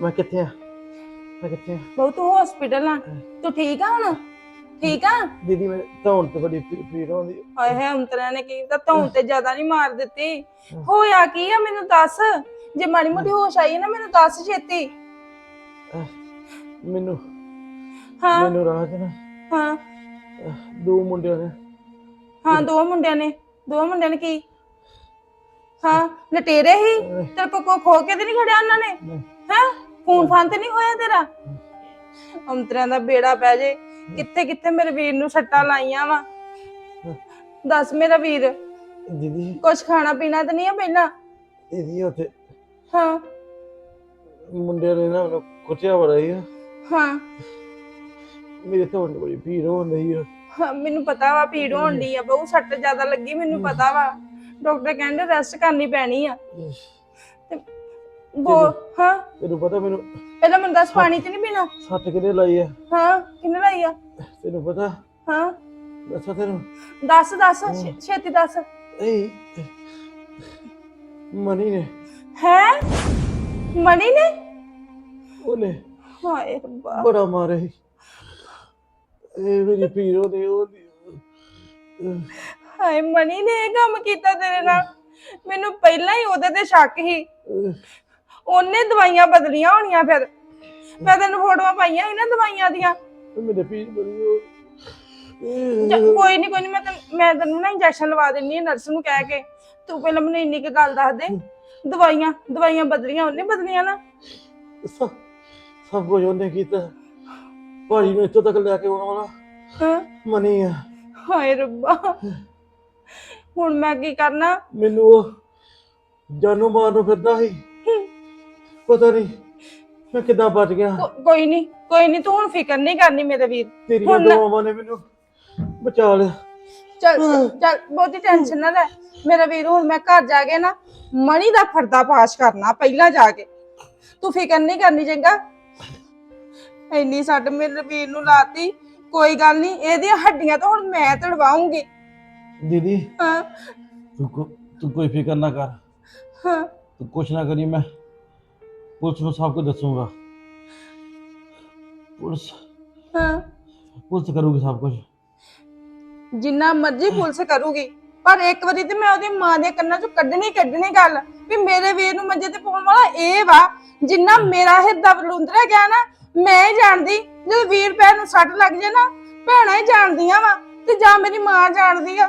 ਮੈਂ ਕਿੱਥੇ ਆ? ਮੈਂ ਕਿੱਥੇ ਆ? ਬਹੁ ਤੂੰ ਹਸਪੀਟਲ ਆ। ਤੂੰ ਠੀਕ ਆ ਹੁਣ? ਠੀਕ ਆ? ਦੀਦੀ ਮੈਂ ਧੌਣ ਤੇ ਬੜੀ ਪੀੜ ਹੁੰਦੀ ਹਾਏ ਹੈ ਅੰਤਰਿਆਂ ਨੇ ਕੀ ਤਾਂ ਧੌਣ ਤੇ ਜ਼ਿਆਦਾ ਨਹੀਂ ਮਾਰ ਦਿੱਤੀ। ਹੋਇਆ ਕੀ ਆ ਮੈਨੂੰ ਦੱਸ? ਜੇ ਮਾੜੀ ਮੋਟੀ ਹੋਸ਼ ਆਈ ਹੈ ਨਾ ਮੈਨੂੰ ਦੱਸ ਛੇਤੀ। ਮੈਨੂੰ ਹਾਂ। ਮੈਨੂੰ ਰਾਤ ਨਾ। ਹਾਂ। ਅਹ, ਦੋ ਮੁੰਡਿਆਂ ਨੇ। ਹਾਂ ਦੋ ਮੁੰਡਿਆਂ ਨੇ। ਦੋ ਮੁੰਡਿਆਂ ਨੇ ਕੀ? ਹਾਂ ਲਟੇਰੇ ਹੀ? ਤੇਰੇ ਕੋ ਕੋ ਖੋ ਕੇ ਤੇ ਨਹੀਂ ਖੜਿਆ ਉਹਨਾਂ ਨੇ? ਨਹੀਂ। ਹੈ? ਫੋਨ ਫਾਨ ਤੇ ਨਹੀਂ ਹੋਇਆ ਤੇਰਾ? ਅੰਤਰਿਆਂ ਦਾ ਬੇੜਾ ਪੈ ਜੇ। ਕਿੱਥੇ ਕਿੱਥੇ ਮੇਰੇ ਵੀਰ ਨੂੰ ਸੱਟਾਂ ਲਾਈਆਂ ਵਾ? ਦੱਸ ਮੇਰਾ ਵੀਰ। ਦੀਦੀ। ਕੁਛ ਖਾਣਾ ਪੀਣਾ ਤੇ ਨਹੀਂ ਆ ਪਹਿਲਾਂ? ਦੀਦੀ ਉੱਥੇ ਹਾਂ। ਮੁੰਡਿਆਂ ਨੇ ਨਾ ਮੈਨੂੰ ਕੁੱਟਿਆ ਬੜਾ ਹੀ ਆ। ਹਾਂ। ਮੇਰੇ ਤੇ ਬੜੀ ਪੀੜ ਹੋਣ ਰਹੀ ਆ। ਹਾਂ, ਮੈਨੂੰ ਪਤਾ ਵਾ ਪੀੜ ਹੋਣ ਡਈ ਆ ਬਹੁ ਸੱਟ ਜ਼ਿਆਦਾ ਲੱਗੀ ਮੈਨੂੰ ਪਤਾ ਵਾ। ਡਾਕਟਰ ਕਹਿੰਦੇ ਰੈਸਟ ਕਰਨੀ ਪੈਣੀ ਆ। ਬੋ ਹਾਂ। ਤੈਨੂੰ ਪਤਾ ਮੈਨੂੰ ਪਹਿਲਾਂ ਮੈਨੂੰ ਦੱਸ ਪਾਣੀ ਤੇ ਨਹੀਂ ਪੀਣਾ? ਸੱਟ ਕਿਨੇ ਲਾਈ ਆ? ਹਾਂ ਕਿੰਨੇ ਲਾਈ ਆ? ਤੈਨੂੰ ਪਤਾ? ਹਾਂ। ਦੱਸਾਂ ਤੈਨੂੰ? ਦੱਸ ਦੱਸ ਛੇ- ਛੇਤੀ ਦੱਸ। ਏ। ਮਨੀ ਨੇ। ਹੈ? ਮਣੀ ਨੇ? ਉਹਨੇ ਹਾਏ ਰੱਬਾ। ਬੜਾ ਮਾਰੇ ਇਹ ਮੇਰੀ ਪੀੜ ਉਹਦੇ ਉਹਦੀ ਹਾਏ ਮਣੀ ਨੇ ਇਹ ਕੰਮ ਕੀਤਾ ਤੇਰੇ ਨਾਲ? ਮੈਨੂੰ ਪਹਿਲਾਂ ਹੀ ਉਹਦੇ ਤੇ ਸ਼ੱਕ ਸੀ। ਉਹਨੇ ਦਵਾਈਆਂ ਬਦਲੀਆਂ ਹੋਣੀਆਂ ਫਿਰ। ਮੈਂ ਤੈਨੂੰ ਫੋਟੋਆਂ ਪਾਈਆਂ ਸੀ ਨਾ ਦਵਾਈਆਂ ਦੀਆਂ। ਮੇਰੇ ਪੀੜ ਬੜੀ ਹੋ ਜਾਂ ਕੋਈ ਨਹੀਂ ਕੋਈ ਨਹੀਂ ਮੈਂ ਤੈਨੂੰ ਮੈਂ ਤੈਨੂੰ ਨਾ ਇੰਜੈਕਸ਼ਨ ਲਵਾ ਦਿੰਨੀ ਆ ਨਰਸ ਨੂੰ ਕਹਿ ਕੇ। ਤੂੰ ਪਹਿਲਾਂ ਮੈਨੂੰ ਇੰਨੀ ਕੁ ਗੱਲ ਦੱਸ ਦੇ। ਦਵਾਈਆਂ ਦਵਾਈਆਂ ਬਦਲੀਆਂ ਉਹਨੇ ਬਦਲੀਆਂ ਨਾ। ਸਭ ਸਭ ਕੁਝ ਉਹਨੇ ਕੀਤਾ। ਭਾਜੀ ਨੂੰ ਇੱਥੋਂ ਤੱਕ ਲੈ ਕੇ ਆਉਣ ਵਾਲਾ। ਹਾਂ? ਮਨੀ ਆ। ਹਾਏ ਰੱਬਾ। ਹੁਣ ਮੈਂ ਕੀ ਕਰਨਾ? ਮੈਨੂੰ ਉਹ ਜਾਨੋਂ ਮਾਰਨ ਨੂੰ ਫਿਰਦਾ ਸੀ। ਪਤਾ ਨਹੀਂ ਮੈਂ ਕਿੱਦਾਂ ਬਚ ਗਿਆ। ਕੋ- ਕੋਈ ਨਹੀਂ ਕੋਈ ਨਹੀਂ ਤੂੰ ਹੁਣ ਫਿਕਰ ਨਹੀਂ ਕਰਨੀ ਮੇਰੇ ਵੀਰ। ਤੇਰੀਆਂ ਹੁਣ ਨਾ- ਦੁਆਵਾਂ ਨੇ ਮੈਨੂੰ ਬਚਾ ਲਿਆ। ਚੱਲ ਚੱਲ ਬਹੁਤੀ ਟੈਨਸ਼ਨ ਨਾ ਲੈ। ਮੇਰਾ ਵੀਰ ਹੁਣ ਮੈਂ ਘਰ ਜਾ ਕੇ ਨਾ ਮਣੀ ਦਾ ਫਰਦਾ ਪਾਸ਼ ਕਰਨਾ ਪਹਿਲਾਂ ਜਾ ਕੇ। ਤੂੰ ਫਿਕਰ ਨਹੀਂ ਕਰਨੀ ਚੰਗਾ? ਇੰਨੀ ਸੱਟ ਮੇਰੇ ਵੀਰ ਨੂੰ ਲਾਤੀ। ਕੋਈ ਗੱਲ ਨਹੀਂ ਇਹਦੀਆਂ ਹੱਡੀਆਂ ਤਾਂ ਹੁਣ ਮੈਂ ਤੜਵਾਉਂਗੀ। ਦੀਦੀ ਹਾਂ। ਤੂੰ ਕੋ ਤੂੰ ਕੋਈ ਫਿਕਰ ਨਾ ਕਰ। ਹਾਂ। ਤੂੰ ਕੁਛ ਨਾ ਕਰੀ ਮੈਂ ਪੁਲਿਸ ਨੂੰ ਸਭ ਕੁਝ ਦੱਸੂਗਾ। ਪੁਲਿਸ ਹਾਂ। ਪੁਲਿਸ ਕਰੂਗੀ ਸਭ ਕੁਝ ਜਿੰਨਾ ਮਰਜ਼ੀ ਪੁਲਿਸ ਕਰੂਗੀ। ਪਰ ਇੱਕ ਵਾਰੀ ਤੇ ਮੈਂ ਉਹਦੀ ਮਾਂ ਦੇ ਕੰਨਾਂ ਚੋਂ ਕੱਢਣੀ ਕੱਢਣੀ ਗੱਲ ਵੀ ਮੇਰੇ ਵੀਰ ਨੂੰ ਮੰਜੇ ਤੇ ਪਾਉਣ ਵਾਲਾ ਇਹ ਵਾ ਜਿੰਨਾ ਮੇਰਾ ਹਿਰਦਾ ਬਲੁੰਦਰਿਆ ਗਿਆ ਨਾ ਮੈਂ ਹੀ ਜਾਣਦੀ ਜਦੋਂ ਵੀਰ ਭੈਣ ਨੂੰ ਸੱਟ ਲੱਗ ਜੇ ਨਾ ਭੈਣਾਂ ਹੀ ਜਾਣਦੀਆਂ ਵਾ ਤੇ ਜਾਂ ਮੇਰੀ ਮਾਂ ਜਾਣਦੀ ਆ।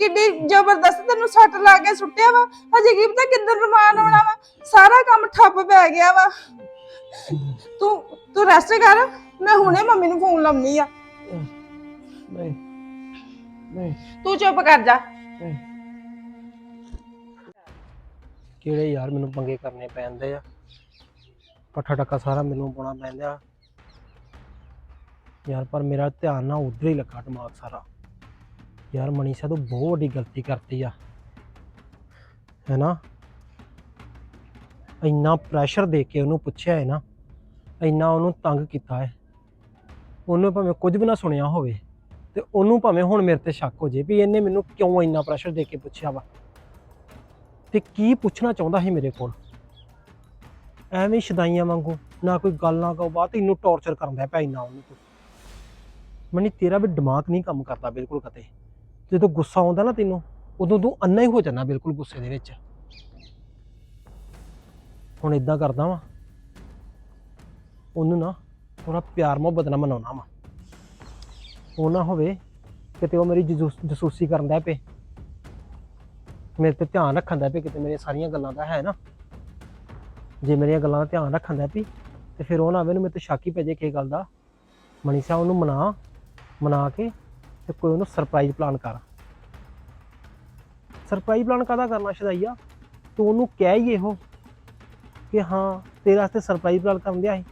ਕਿੱਡੀ ਜ਼ਬਰਦਸਤ ਤੈਨੂੰ ਸੱਟ ਲਾ ਕੇ ਸੁੱਟਿਆ ਵਾ ਅਜੇ ਕੀ ਪਤਾ ਕਿੱਧਰ ਰਮਾਨ ਆਉਣਾ ਵਾ ਸਾਰਾ ਕੰਮ ਠੱਪ ਪੈ ਗਿਆ ਵਾ। ਤੂੰ ਤੂੰ ਰੈਸਟ ਕਰ ਮੈਂ ਹੁਣੇ ਮੰਮੀ ਨੂੰ ਫੋਨ ਲਾਉਣੀ ਆ। ਨਹੀਂ ਨਹੀਂ। ਤੂੰ ਚੁੱਪ ਕਰ ਜਾ। ਕਿਹੜੇ ਯਾਰ ਮੈਨੂੰ ਪੰਗੇ ਕਰਨੇ ਪੈਂਦੇ ਆ। ਪੱਠਾ ਟੱਕਾ ਸਾਰਾ ਮੈਨੂੰ ਪਾਉਣਾ ਪੈਂਦਾ ਯਾਰ, ਪਰ ਮੇਰਾ ਧਿਆਨ ਨਾ ਉਧਰ ਹੀ ਲੱਗਾ ਦਿਮਾਗ ਸਾਰਾ। ਯਾਰ ਮਨੀਸ਼ਾ ਤੂੰ ਬਹੁਤ ਵੱਡੀ ਗਲਤੀ ਕਰਤੀ ਆ। ਹੈਨਾ ਇੰਨਾ ਪ੍ਰੈਸ਼ਰ ਦੇ ਕੇ ਉਹਨੂੰ ਪੁੱਛਿਆ ਹੈ ਨਾ। ਇੰਨਾ ਉਹਨੂੰ ਤੰਗ ਕੀਤਾ ਹੈ। ਉਹਨੂੰ ਭਾਵੇਂ ਕੁਝ ਵੀ ਨਾ ਸੁਣਿਆ ਹੋਵੇ ਤੇ ਉਹਨੂੰ ਭਾਵੇਂ ਹੁਣ ਮੇਰੇ ਤੇ ਸ਼ੱਕ ਹੋ ਜੇ ਵੀ ਇਹਨੇ ਮੈਨੂੰ ਕਿਉਂ ਇੰਨਾ ਪ੍ਰੈਸ਼ਰ ਦੇ ਕੇ ਪੁੱਛਿਆ ਵਾ? ਤੇ ਕੀ ਪੁੱਛਣਾ ਚਾਹੁੰਦਾ ਸੀ ਮੇਰੇ ਕੋਲ? ਐਵੇਂ ਸ਼ਦਾਈਆਂ ਵਾਂਗੂ, ਨਾ ਕੋਈ ਗੱਲ, ਨਾ ਕਹੋ ਬਾਤ, ਇਹਨੂੰ ਟੌਰਚਰ ਕਰਦਾ ਪਿਆ ਇੰਨਾ ਉਹਨੂੰ ਤੂੰ। ਮਨੀ, ਤੇਰਾ ਵੀ ਦਿਮਾਗ ਨਹੀਂ ਕੰਮ ਕਰਦਾ ਬਿਲਕੁਲ ਕਤੇ ਜਦੋਂ ਗੁੱਸਾ ਆਉਂਦਾ ਨਾ ਤੈਨੂੰ, ਉਦੋਂ ਤੂੰ ਅੰਨਾ ਹੀ ਹੋ ਜਾਂਦਾ ਬਿਲਕੁਲ ਗੁੱਸੇ ਦੇ ਵਿੱਚ। ਹੁਣ ਇਦਾਂ ਕਰਦਾ ਵਾਂ। ਉਹਨੂੰ ਨਾ ਥੋੜਾ ਪਿਆਰ ਮੁਹੱਬਤ ਨਾਲ ਮਨਾਉਣਾ ਵਾ। ਉਹ ਨਾ ਹੋਵੇ, ਕਿਤੇ ਉਹ ਮੇਰੀ ਜਸੂਸ- ਜਸੂਸੀ ਕਰਨ ਦਾ ਪਏ। ਮੇਰੇ ਤੇ ਧਿਆਨ ਰੱਖਣ ਦਾ ਵੀ ਕਿਤੇ ਮੇਰੀਆਂ ਸਾਰੀਆਂ ਗੱਲਾਂ ਦਾ ਹੈ ਨਾ। ਜੇ ਮੇਰੀਆਂ ਗੱਲਾਂ ਦਾ ਧਿਆਨ ਰੱਖਣ ਦਾ ਵੀ, ਤੇ ਫਿਰ ਉਹ ਨਾ ਆਵੇ ਨੂੰ ਮੇਰੇ ਤੇ ਸ਼ੱਕ ਹੀ ਪੈ ਜੇ ਕਿਸੇ ਗੱਲ ਦਾ। ਮਨੀਸ਼ਾ ਉਹਨੂੰ ਮਨਾ ਮਨਾ ਕੇ ਤੇ ਕੋਈ ਉਹਨੂੰ ਸਰਪ੍ਰਾਈਜ਼ ਪਲਾਨ ਕਰ। ਸਰਪ੍ਰਾਈਜ਼ ਪਲਾਨ ਕਾਹਦਾ ਕਰਨਾ ਸ਼ਦਾਈਆ? ਤੂੰ ਉਹਨੂੰ ਕਹਿ ਹੀ ਇਹੋ ਕਿ ਹਾਂ, ਤੇਰੇ ਵਾਸਤੇ ਸਰਪ੍ਰਾਈਜ਼ ਪਲਾਨ ਕਰਨ ਦਿਆ ਸੀ।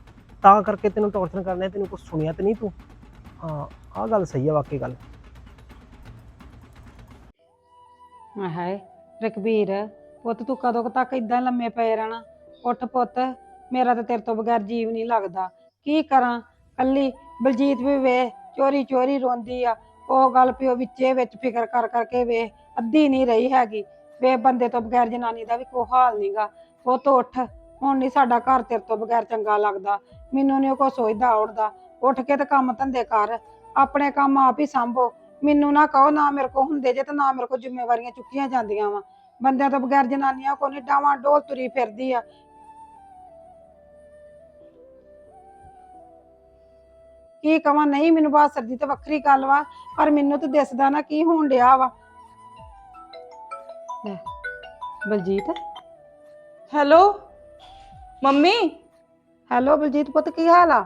ਤਾਂ ਕਰਕੇ ਤੈਨੂੰ ਟੌਰਚਰ ਕਰਨਾ ਤੈਨੂੰ ਕੁਝ ਸੁਣਿਆ ਤੇ ਨਹੀਂ ਤੂੰ। ਹਾਂ, ਆਹ ਗੱਲ ਸਹੀ ਆ ਵਾਕਈ ਗੱਲ। ਹਾਏ ਰਕਬੀਰ ਪੁੱਤ ਤੂੰ ਕਦੋਂ ਕੁ ਤੱਕ ਇਦਾਂ ਲੰਮੇ ਪਏ ਰਹਿਣਾ? ਉੱਠ ਪੁੱਤ, ਮੇਰਾ ਤਾਂ ਤੇਰੇ ਤੋਂ ਬਗੈਰ ਜੀਵ ਨਹੀਂ ਲੱਗਦਾ। ਕੀ ਕਰਾਂ? ਕੱਲੀ ਬਲਜੀਤ ਵੀ ਵੇ, ਚੋਰੀ ਚੋਰੀ ਰੋਂਦੀ ਆ। ਉਹ ਗੱਲ ਪਿਓ ਵਿੱਚੇ ਵਿੱਚ ਫਿਕਰ ਕਰ ਕਰਕੇ ਵੇ, ਅੱਧੀ ਨਹੀਂ ਰਹੀ ਹੈਗੀ। ਵੇ ਬੰਦੇ ਤੋਂ ਬਗੈਰ ਜਨਾਨੀ ਦਾ ਵੀ ਕੋਈ ਹਾਲ ਨਹੀਂਗਾ ਪੁੱਤ ਉੱਠ, ਹੁਣ ਨਹੀਂ ਸਾਡਾ ਘਰ ਤੇਰੇ ਤੋਂ ਬਗੈਰ ਚੰਗਾ ਲੱਗਦਾ। ਮੈਨੂੰ ਨਹੀਂ ਕੋਈ ਸੋਚਦਾ ਉੜਦਾ। ਉੱਠ ਕੇ ਤੇ ਕੰਮ ਧੰਦੇ ਕਰ। ਆਪਣੇ ਕੰਮ ਆਪ ਹੀ ਸੰਭੋ। ਮੈਨੂੰ ਨਾ ਕਹੋ ਨਾ ਮੇਰੇ ਕੋ ਹੁੰਦੇ ਜੇ ਤੇ ਨਾ ਮੇਰੇ ਕੋ ਜ਼ਿੰਮੇਵਾਰੀਆਂ ਚੁੱਕੀਆਂ ਜਾਂਦੀਆਂ ਵਾ। ਬੰਦਿਆਂ ਤੋਂ ਬਗੈਰ ਜਨਾਨੀਆਂ ਕੋ ਨਹੀਂ ਡਾਵਾਂ ਡੋਲ ਤੁਰੀ ਫਿਰਦੀ ਆ। ਕੀ ਕਵਾਂ ਨਹੀਂ ਮੈਨੂੰ ਬਾਤ ਸਰਦੀ ਤੇ ਵੱਖਰੀ ਗੱਲ ਵਾ ਪਰ ਮੈਨੂੰ ਤੇ ਦਿਸਦਾ ਨਾ ਕੀ ਹੋਣ ਡਿਆ ਵਾ। ਲੈ, Baljit? Hello mummy? Hello Baljit ਪੁੱਤ ਕੀ ਹਾਲ ਆ?